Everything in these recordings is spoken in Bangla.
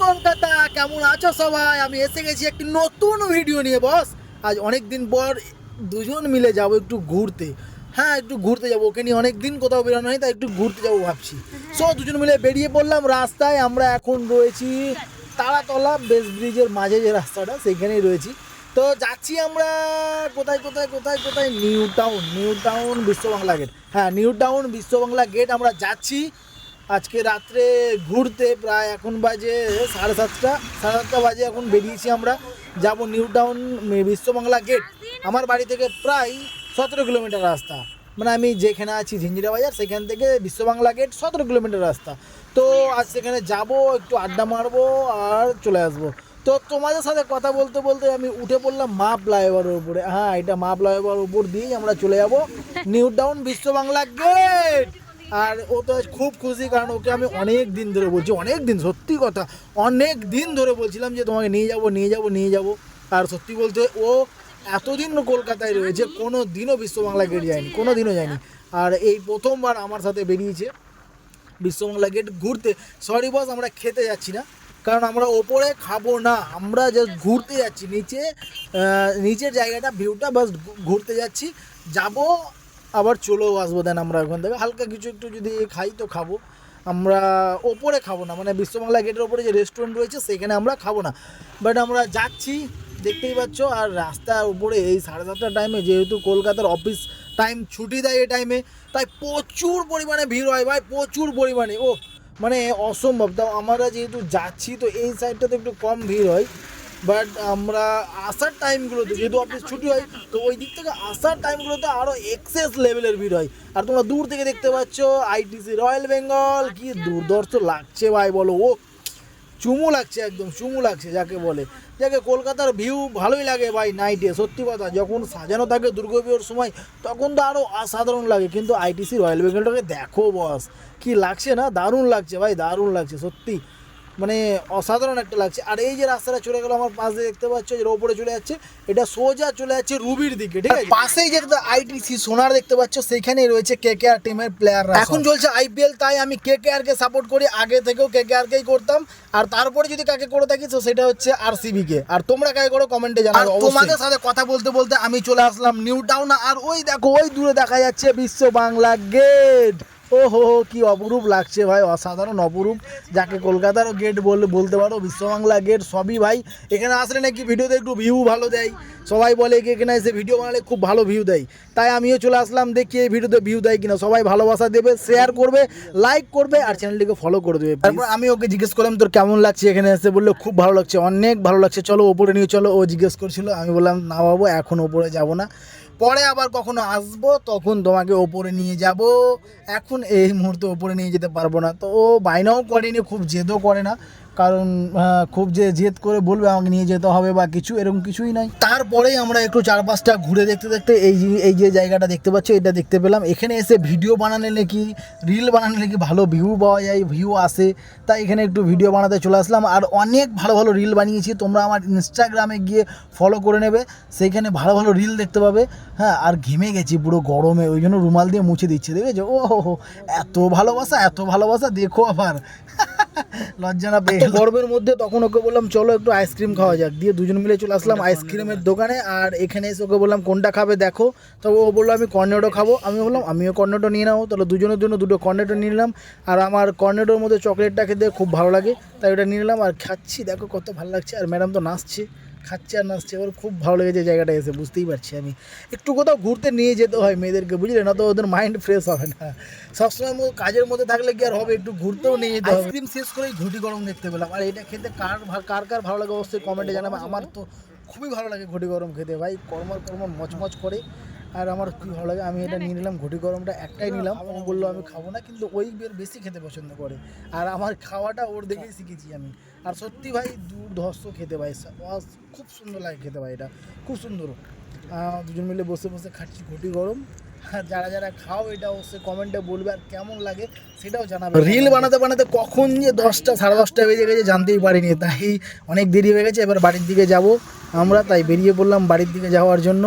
কলকাতা কেমন আছো সবাই? আমি এসে গেছি একটি নতুন ভিডিও নিয়ে বস আজ অনেক দিন পর দুজন মিলে যাব একটু ঘুরতে। হ্যাঁ একটু ঘুরতে যাব। ওকে নিয়ে অনেক দিন কোথাও বেরোনো হয় তাই একটু ঘুরতে যাব ভাবছি। সো দুজন মিলে বেরিয়ে পড়লাম রাস্তায়। আমরা এখন রয়েছি তারাতলা বেস ব্রিজের মাঝে যে রাস্তাটা সেইখানেই রয়েছি। তো যাচ্ছি আমরা কোথায় কোথায় কোথায় কোথায়? New town new town Biswa Bangla gate হ্যাঁ new town Biswa Bangla gate আমরা যাচ্ছি। আজকে রাত্রে ঘুরতে প্রায় এখন বাজে সাড়ে সাতটা সাড়ে সাতটা বাজে এখন বেরিয়েছি আমরা। যাব new town Biswa Bangla gate. আমার বাড়ি থেকে প্রায় সতেরো কিলোমিটার রাস্তা। মানে আমি যেখানে আছি ঝিঞ্জিরা বাজার, সেখান থেকে বিশ্ব বাংলা গেট সতেরো কিলোমিটার রাস্তা। তো আজ সেখানে যাব, একটু আড্ডা মারবো আর চলে আসব। তো তোমাদের সাথে কথা বলতে বলতে আমি উঠে পড়লাম মা ফ্লাইওভারের উপরে। হ্যাঁ এটা মা ফ্লাইওভার উপর দিয়েই আমরা চলে যাব। New town Biswa Bangla gate! আর ও তো খুব খুশি, কারণ ওকে আমি অনেক দিন ধরে বলছি, অনেক দিন, সত্যি কথা, অনেক দিন ধরে বলছিলাম যে তোমাকে নিয়ে যাব নিয়ে যাব নিয়ে যাব। আর সত্যি বলতে ও এতদিন কলকাতায় রয়েছে, কোনো দিনও বিশ্ব বাংলা গেট যায়নি, কোনো দিনও যায়নি। আর এই প্রথমবার আমার সাথে বেরিয়েছে বিশ্ববাংলা গেট ঘুরতে। সরি বস আমরা খেতে যাচ্ছি না, কারণ আমরা ওপরে খাব না, আমরা জাস্ট ঘুরতে যাচ্ছি, নিচে নিচের জায়গাটা ভিউটা বাস ঘুরতে যাচ্ছি। যাব আবার চলেও আসব, দেন আমরা ওখান থেকে হালকা কিছু একটু যদি খাই তো খাব। আমরা ওপরে খাব না মানে বিশ্ববাংলা গেটের ওপরে যে রেস্টুরেন্ট রয়েছে সেখানে আমরা খাব না। বাট আমরা যাচ্ছি, দেখতেই পাচ্ছ, আর রাস্তার উপরে এই সাড়ে সাতটার টাইমে যেহেতু কলকাতার অফিস টাইম ছুটি দেয় এই টাইমে তাই প্রচুর পরিমাণে ভিড় হয় ভাই, প্রচুর পরিমাণে। ও মানে অসম্ভব। তাও আমরা যেহেতু যাচ্ছি, তো এই সাইডটাতে একটু কম ভিড় হয়। বাট আমরা আসার টাইমগুলোতে যেহেতু অফিস ছুটি হয়, তো ওই দিক থেকে আসার টাইমগুলোতে আরও এক্সেস লেভেলের ভিড় হয়। আর তোমরা দূর থেকে দেখতে পাচ্ছ আইটিসি রয়্যাল বেঙ্গল কি দুর্দর্শ লাগছে ভাই বলো, ও চুমু লাগছে একদম, চুমু লাগছে যাকে বলে। যাকে কলকাতার ভিউ ভালোই লাগে ভাই নাইটে সত্যি কথা, যখন সাজানো থাকে দুর্গাপুজোর সময়, তখন তো আরও অসাধারণ লাগে। কিন্তু আইটিসি রয়্যাল বেঙ্গলটাকে দেখো বস কি লাগছে না? দারুণ লাগছে ভাই, দারুণ লাগছে, সত্যি। মানে অসাধারণ একটা লাগছে। আর এই যে রাস্তাটা চলে গেল আমার পাশে দেখতে পাচ্ছ যে ওপরে চলে যাচ্ছে এটা সোজা চলে যাচ্ছে রুবির দিকে ঠিক আছে? পাশেই যেটা আইটিসি সোনার দেখতে পাচ্ছ সেইখানেই রয়েছে কে কে আর টিমের প্লেয়ার এখন চলছে আইপিএল তাই আমি কে কে আর কে সাপোর্ট করি আগে থেকেও কে কে আর কেই করতাম। আর তারপরে যদি কাকে করে থাকি তো সেটা হচ্ছে আরসিবি কে। আর তোমরা কাকে করো কমেন্টে জানাও তোমাদের সাথে কথা বলতে বলতে আমি চলে আসলাম নিউ টাউন আর ওই দেখো ওই দূরে দেখা যাচ্ছে বিশ্ব বাংলা গেট ও হো হো, কি অপরূপ লাগছে ভাই, অসাধারণ অপরূপ। যাকে কলকাতার গেট বললে বলতে পারো, বিশ্ববাংলা গেট সবই ভাই। এখানে আসলে নাকি ভিডিওতে একটু ভিউ ভালো দেয়। সবাই বলে কি এখানে এসে ভিডিও বানালে খুব ভালো ভিউ দেয়। তাই আমিও চলে আসলাম দেখি এই ভিডিওতে ভিউ দেয় কিনা। সবাই ভালোবাসা দেবে শেয়ার করবে লাইক করবে, আর চ্যানেলটিকে ফলো করে দেবে তারপর আমি ওকে জিজ্ঞেস করলাম, তোর কেমন লাগছে এখানে এসে? বলল, খুব ভালো লাগছে, অনেক ভালো লাগছে। চলো, ওপরে নিয়ে চলো। ও জিজ্ঞেস করছিল, আমি বললাম, না বাবু, এখন ওপরে যাব না। পরে আবার কখনো আসব, তখন তোমাকে ওপরে নিয়ে যাব। এখন এই মুহূর্তে ওপরে নিয়ে যেতে পারব না। তো ও বায়নাও করেনি, খুব জেদও করে না। কারণ খুব যে জেদ করে বলবে আমাকে নিয়ে যেতে হবে বা কিছু, এরকম কিছুই নাই। তারপরেই আমরা একটু চারপাশটা ঘুরে দেখতে দেখতে এই এই যে জায়গাটা দেখতে পাচ্ছ, এটা দেখতে পেলাম। এখানে এসে ভিডিও বানালে নাকি, রিল বানালে নাকি ভালো ভিউ পাওয়া যায় ভিউ আসে। তাই এখানে একটু ভিডিও বানাতে চলে আসলাম। আর অনেক ভালো ভালো রিল বানিয়েছি, তোমরা আমার ইনস্টাগ্রামে গিয়ে ফলো করে নেবে। সেইখানে ভালো ভালো রিল দেখতে পাবে। হ্যাঁ আর ঘেমে গেছি পুরো গরমে, ওই জন্য রুমাল দিয়ে মুছে দিচ্ছে, দেখেছ? ও হো এত ভালোবাসা এত ভালোবাসা, দেখো আবার। লজ্জা না পেয়ে। গরমের মধ্যে তখন ওকে বললাম চলো একটু আইসক্রিম খাওয়া যাক। দিয়ে দুজন মিলে চলে আসলাম আইসক্রিমের দোকানে। আর এখানে এসে ওকে বললাম কোনটা খাবে দেখো। তবে ও বলল আমি কর্নেটো খাব। আমি বললাম আমিও কর্নেটো নিয়ে নাও। তাহলে দুজনের জন্য দুটো কর্নেটো নিয়ে নিলাম। আর আমার কর্নেটোর মধ্যে চকলেটটা খেতে খুব ভালো লাগে তাই ওটা নিয়ে নিলাম। আর খাচ্ছি দেখো কত ভালো লাগছে। আর ম্যাডাম তো নাচছে। খাচ্ছে আর নাচছে ওর খুব ভালো লেগেছে জায়গাটা এসে বুঝতেই পারছি আমি। একটু কোথাও ঘুরতে নিয়ে যেতে হয় মেয়েদেরকে বুঝলে না? তো ওদের মাইন্ড ফ্রেশ হবে না। সবসময় কাজের মধ্যে থাকলে কি আর হবে? একটু ঘুরতেও নিয়ে যেতে হবে। আইসক্রিম শেষ করেই ঘুটি গরম দেখতে পেলাম। আর এটা খেতে কার কার কার ভালো লাগে অবশ্যই কমেন্টে জানাবে। আমার তো খুবই ভালো লাগে ঘুটি গরম খেতে। ভাই কর্মর কর্ম মচমচ করে আর আমার খুবই ভালো লাগে আমি এটা নিয়ে নিলাম ঘটি গরমটা একটাই নিলাম। ও বলল আমি খাব না কিন্তু ওই বের বেশি খেতে পছন্দ করে। আর আমার খাওয়াটা ওর দেখেই শিখেছি আমি। আর সত্যি ভাই দুর্ধর্ষ খেতে ভাই খুব সুন্দর লাগে খেতে ভাই এটা খুব সুন্দর। দুজন মিলে বসে বসে খাচ্ছি ঘটি গরম। আর যারা যারা খাও এটা অবশ্যই কমেন্টে বলবে আর কেমন লাগে সেটাও জানাবে। রিল বানাতে বানাতে কখন যে দশটা সাড়ে দশটা বেজে গেছে জানতেই পারিনি তাই অনেক দেরি হয়ে গেছে এবার বাড়ির দিকে যাব। আমরা তাই বেরিয়ে পড়লাম বাড়ির দিকে যাওয়ার জন্য।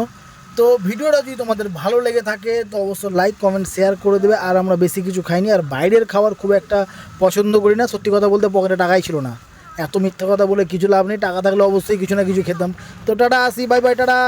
তো ভিডিওটা যদি তোমাদের ভালো লেগে থাকে, তো অবশ্যই লাইক কমেন্ট শেয়ার করে দেবে। আর আমরা বেশি কিছু খাইনি, আর বাইরের খাবার খুব একটা পছন্দ করি না। সত্যি কথা বলতে পকেটে টাকাই ছিল না। এত মিথ্যা কথা বলে কিছু লাভ নেই, টাকা থাকলে অবশ্যই কিছু না কিছু খেতাম। তো টাটা, আসি বাই বাই টাটা।